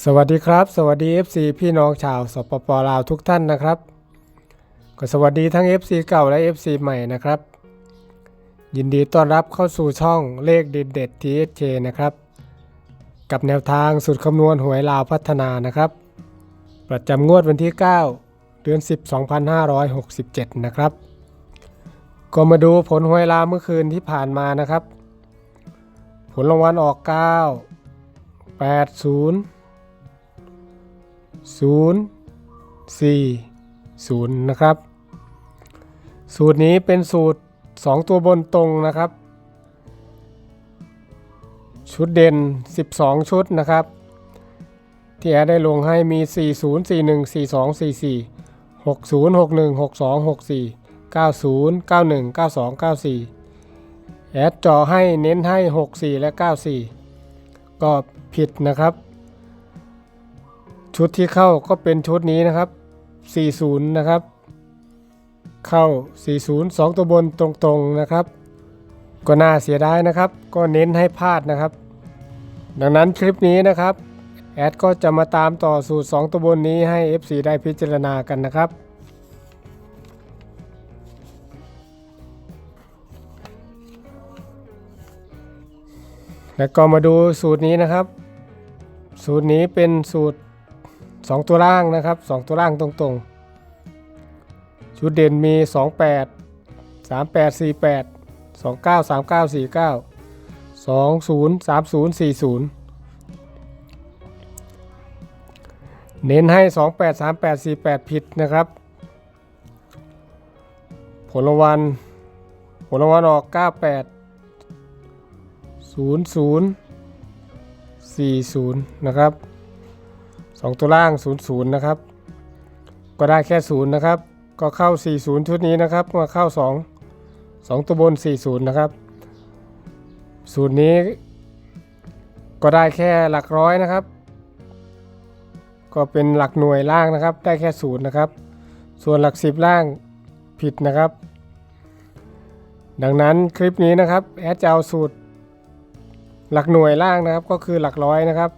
สวัสดีครับ สวัสดี FC พี่น้องชาวสปปลาวทุกท่านนะครับ ก็สวัสดีทั้ง FC เก่าและ FC ใหม่นะครับ ยินดีต้อนรับเข้าสู่ช่องเลขเด็ดเด็ด TSK นะครับ กับแนวทางสุดคำนวณหวยลาวพัฒนานะครับ ประจำงวดวันที่ 9 เดือน 10 2567 นะครับ ก็มาดูผลหวยลาวเมื่อคืนที่ผ่านมานะครับ ผลรางวัลออก 9 8 0 0 4 0 นะครับ สูตรนี้เป็นสูตร 2 ตัวบนตรงนะครับ ชุดเด่น 12 ชุดนะครับ ที่แอได้ลงให้มี 40 41 42 44 60 61 62 64 90 91 92 94 แอดจอให้เน้นให้ 64 และ 94 ก็ผิดนะครับ ชุดที่เข้าก็เป็นชุดนี้นะครับ 40 นะครับ เข้า 40 2 ตัวบนตรงๆนะครับ ก็น่าเสียดายนะครับ ก็เน้นให้พลาดนะครับ ดังนั้นคลิปนี้นะครับแอดก็จะมาตามต่อสูตร 2 ตัวบนนี้ให้ FC ได้พิจารณากันนะครับ แล้วก็มาดูสูตรนี้นะครับ สูตรนี้เป็นสูตร 2 ตัวล่างนะครับ 2 ตัวล่างตรงๆ ชุดเด่นมี 28 38 48 29 39 49 20 30 40 เน้นให้ 28 38 48 ผิดนะครับ ผลรางวัลผลรางวัลออก 98 00 40 นะครับ 2 ตัวล่าง 00 นะครับ ก็ได้แค่0นะครับ ก็เข้า 40 ชุดนี้นะครับ มาเข้า 2 2 ตัวบน 40 นะครับสูตรนี้ ก็ได้แค่หลักร้อยนะครับ ก็เป็นหลักหน่วยล่างนะครับ ได้แค่0นย์นะครับ ส่วนหลัก10ล่างผิดนะครับ ดังนั้นคลิปนี้นะครับแอดจะเอาสูตร หลักหน่วยล่างนะครับ ก็คือหลักร้อยนะครับ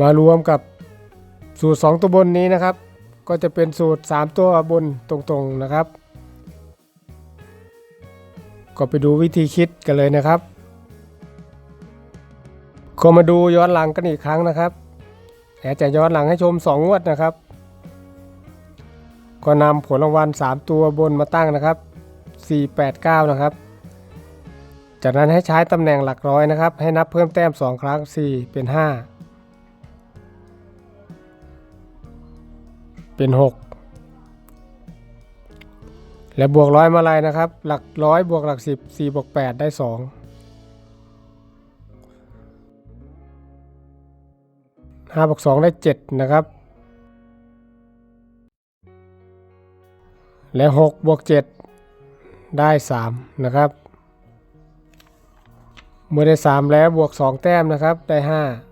มารวมกับสูตร 2 ตัวบนนี้นะครับ ก็จะเป็นสูตร 3 ตัวบนตรงๆนะครับ ก็ไปดูวิธีคิดกันเลยนะครับ ก็มาดูย้อนหลังกันอีกครั้งนะครับแต่จะย้อนหลังให้ชม 2 งวดนะครับ ก็นำผลรางวัล 3 ตัวบนมาตั้งนะครับ 489 นะครับ จากนั้นให้ใช้ตำแหน่งหลักร้อยนะครับ ให้นับเพิ่มแต้ม 2 ครั้ง 4 เป็น 5 เป็น 6 และบวกร้อยมาลัยนะครับ หลักร้อยบวกหลัก 10 4บวก8ได้2 5บวก2ได้7นะครับ และ6บวก7ได้3นะครับ เมื่อได้3แล้วบวก2แต้มนะครับได้5เ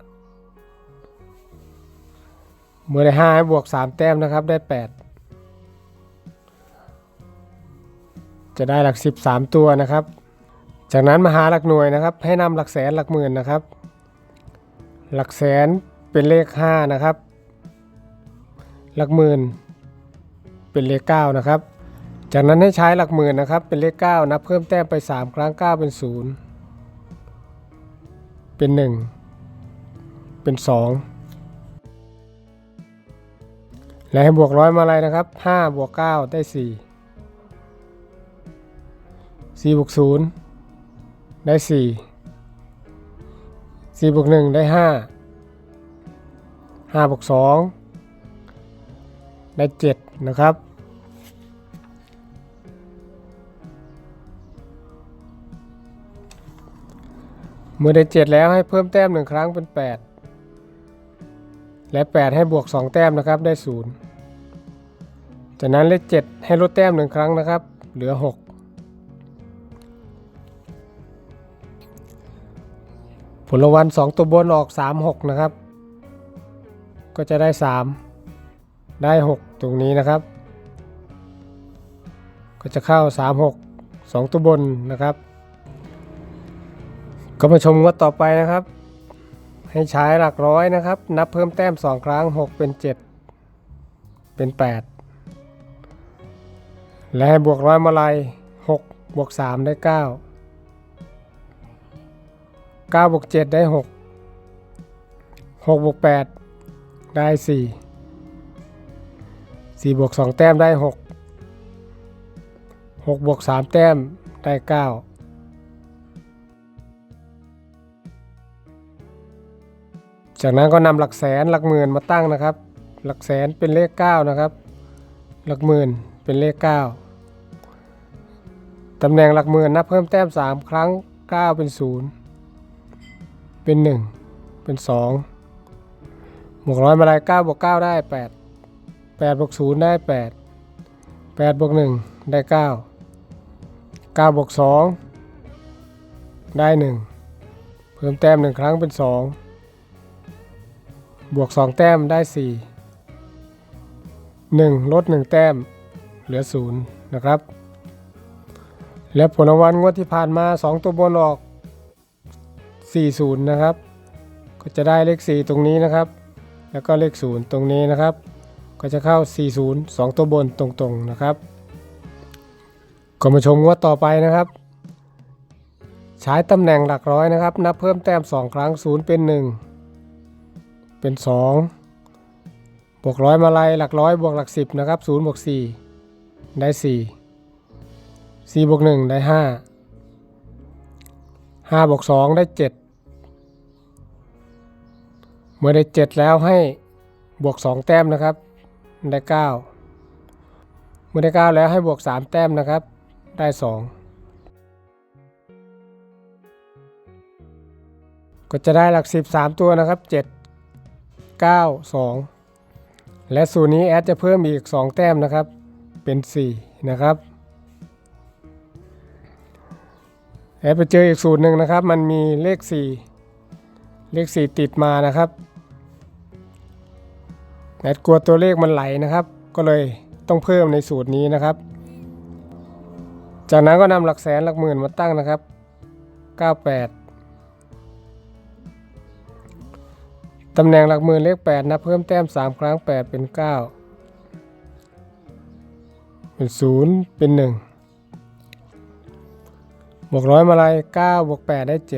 มื่อได้5ให้บวก3แต้มนะครับได้8จะได้หลัก10 3ตัวนะครับ จากนั้นมาหาหลักหน่วยนะครับ ให้นำหลักแสนหลักหมื่นนะครับ หลักแสนเป็นเลข5นะครับ หลักหมื่นเป็นเลข9นะครับ จากนั้นให้ใช้หลักหมื่นนะครับ เป็นเลข9นับเพิ่มแต้มไป3ครั้ง9เป็น0เป็น1เป็น2 และให้บวกร้อยมาอะไรนะครับ5บวก9ได้4 4บวก0ได้4 4บวก1ได้5 5บวก2ได้7นะครับเมื่อได้ 7 แล้วให้เพิ่มแต้ม1ครั้งเป็น 8 และ 8 ให้บวก 2 แต้มนะครับได้ 0 จากนั้นเลข 7 ให้ลดแต้ม1ครั้งนะครับ เหลือ 6 ผลรางวัล2ตัวบนออก 3 6 นะครับ ก็จะได้ 3 ได้ 6 ตรงนี้นะครับ ก็จะเข้า 3 6 2 ตัวบนนะครับ ก็มาชมงวดต่อไปนะครับ ให้ใช้หลักร้อยนะครับ นับเพิ่มแต้ม 2 ครั้ง 6 เป็น 7 เป็น 8 และให้บวกร้อยมาลัย6บวก 3 ได้ 9 9บวก 7 ได้ 6 6บวก 8 ได้ 4 4บวก 2 แต้มได้ 6 6บวก 3 แต้มได้ 9 จากนั้นก็นำหลักแสนหลักหมื่นมาตั้งนะครับ หลักแสนเป็นเลข 9 นะครับ หลักหมื่นเป็นเลข 9ตำแหน่งหลักหมื่นนับเพิ่มแต้ม 3 ครั้ง 9 เป็น 0 เป็น 1 เป็น2บวกร้อยมาลาย9บวก9ได้ 8 8บวก0ได้ 8 8บวก1ได้ 9 9บวก2ได้ 1 เพิ่มแต้ม 1 ครั้งเป็น 2 บวก 2 แต้มได้ 4 1 ลด 1 แต้ม เหลือ 0 นะครับ และผลรางวัลงวดที่ผ่านมา 2 ตัวบนออก 40 นะครับ ก็จะได้เลข 4 ตรงนี้นะครับ แล้วก็เลข 0 ตรงนี้นะครับ ก็จะเข้า 40 2 ตัวบนตรงๆนะครับก็มาชมงวดต่อไปนะครับ ใช้ตำแหน่งหลักร้อยนะครับ นับเพิ่มแต้ม 2 ครั้ง 0 เป็น 1 เป็น 2 บวกร้อยมาลัยหลักร้อยบวกหลัก 10 นะครับ0บวก4ได้ 4 4บวก1ได้ 5 5บวก2ได้ 7 เมื่อได้ 7 แล้วให้บวก 2 แต้มนะครับ ได้ 9 เมื่อได้ 9 แล้วให้บวก 3 แต้มนะครับ ได้ 2ก็จะได้หลัก 10 3 ตัวนะครับ 7 9 2 และสูตรนี้แอดจะเพิ่มอีก 2 แต้มนะครับ เป็น 4 นะครับ แอดไปเจออีกสูตรหนึ่งนะครับ มันมีเลข 4 เลข 4 ติดมานะครับ แอดกลัวตัวเลขมันไหลนะครับ ก็เลยต้องเพิ่มในสูตรนี้นะครับ จากนั้นก็นำหลักแสนหลักหมื่นมาตั้งนะครับ 98 ตำแหน่งหลักหมื่นเลข8นับเพิ่มแต้ม 3 ครั้ง 8 เป็น 9 เป็น 0 เป็น 1 บวกร้อยมาลัย9บวก8ได้ 7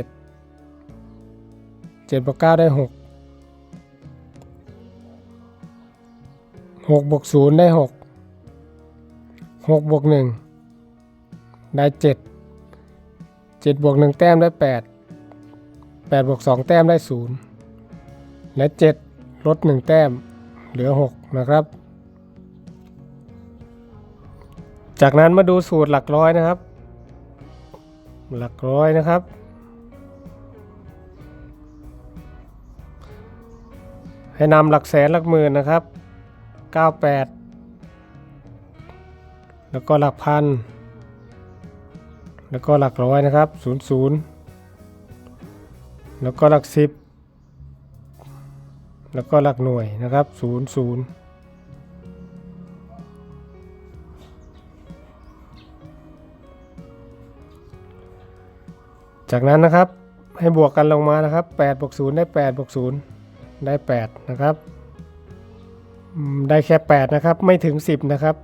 7บวก9ได้ 6 6บวก0ได้ 6 6บวก1ได้ 7 7บวก1แต้มได้ 8 8บวก2แต้มได้ 0 และ 7 ลด 1 แต้ม เหลือ 6 นะครับ จากนั้นมาดูสูตรหลักร้อยนะครับ หลักร้อยนะครับ ให้นำหลักแสนหลักหมื่นนะครับ 98 แล้วก็หลักพัน แล้วก็หลักร้อยนะครับ 00 แล้วก็หลักสิบ แล้วก็หลักหน่วยนะครับ 0 0 จากนั้นนะครับให้บวกกันลงมานะครับ8บวก0ได้8บวก0ได้ 8 นะครับ ได้แค่ 8 นะครับ ไม่ถึง 10 นะครับ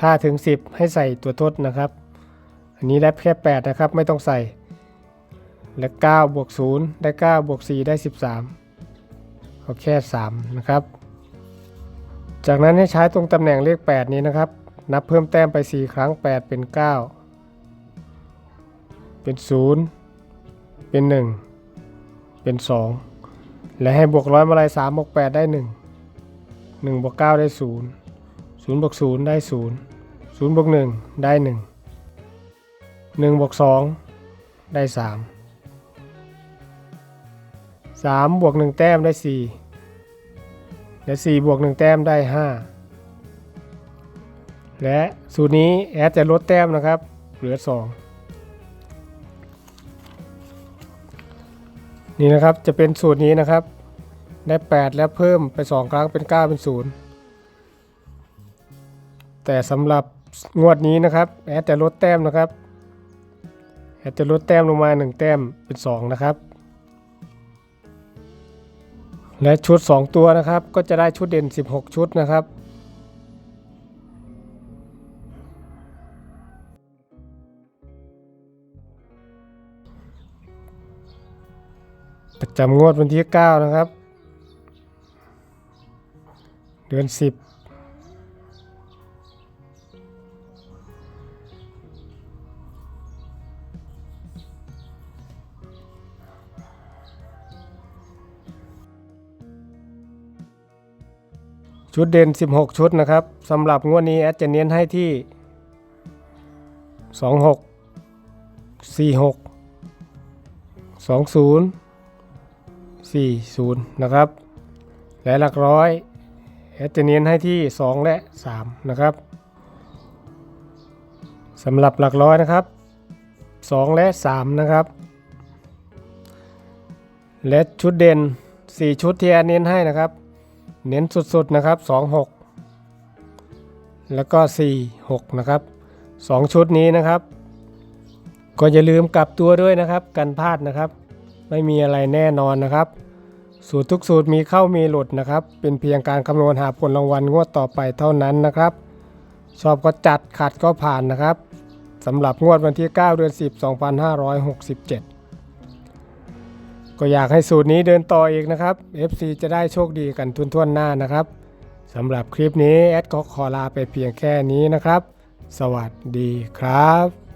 ถ้าถึง 10 ให้ใส่ตัวทดนะครับ อันนี้ได้แค่ 8 นะครับ ไม่ต้องใส่ และ9บวก0ได้9บวก4ได้ 13 เอาแค่ 3 นะครับ จากนั้นให้ใช้ตรงตำแหน่งเลข 8 นี้นะครับ นับเพิ่มแต้มไป 4 ครั้ง 8 เป็น 9 เป็น 0 เป็น 1 เป็น 2 และให้บวกร้อยมาลัย3บวก8 ได้ 1 1บวก9ได้ 0 0บวก0ได้ 0 0บวก1ได้ 1 1บวก2ได้ 3 3บวก1แต้มได้ 4 และ4บวก1แต้มได้ 5 และสูตรนี้แอดจะลดแต้มนะครับ เหลือ 2 นี่นะครับจะเป็นสูตรนี้นะครับ ได้ 8 แล้วเพิ่มไป 2 ครั้งเป็น 9 เป็น 0 แต่สำหรับงวดนี้นะครับแอดจะลดแต้มนะครับแแอดจะลดแต้มลงมา 1 แต้มเป็น 2 นะครับ และชุด 2 ตัวนะครับ ก็จะได้ชุดเด่น 16 ชุดนะครับ ประจำงวดวันที่ 9 นะครับ เดือน 10 ชุดเด่น 16 ชุดนะครับสำหรับงวดนี้แอดจะเน้นให้ที่ 26 46 20 40 นะครับ และหลักร้อยแอดจะเน้นให้ที่ 2 และ 3 นะครับสำหรับหลักร้อยนะครับ 2 และ 3 นะครับ และชุดเด่น 4 ชุดที่แอดเน้นให้นะครับ เน้นสุดๆนะครับ 26 แล้วก็ 46 นะครับ 2 ชุดนี้นะครับ ก็อย่าลืมกลับตัวด้วยนะครับกันพลาดนะครับ ไม่มีอะไรแน่นอนนะครับ สูตรทุกสูตรมีเข้ามีหลุดนะครับ เป็นเพียงการคำนวณหาผลรางวัลงวดต่อไปเท่านั้นนะครับชอบก็จัดขัดก็ผ่านนะครับสำหรับงวดวันที่ 9 เดือน 10 2567 ก็อยากให้สูตรนี้เดินต่ออีกนะครับ FC จะได้โชคดีกันทุนท่วนหน้านะครับสำหรับคลิปนี้แอดก็ขอลาไปเพียงแค่นี้นะครับ สวัสดีครับ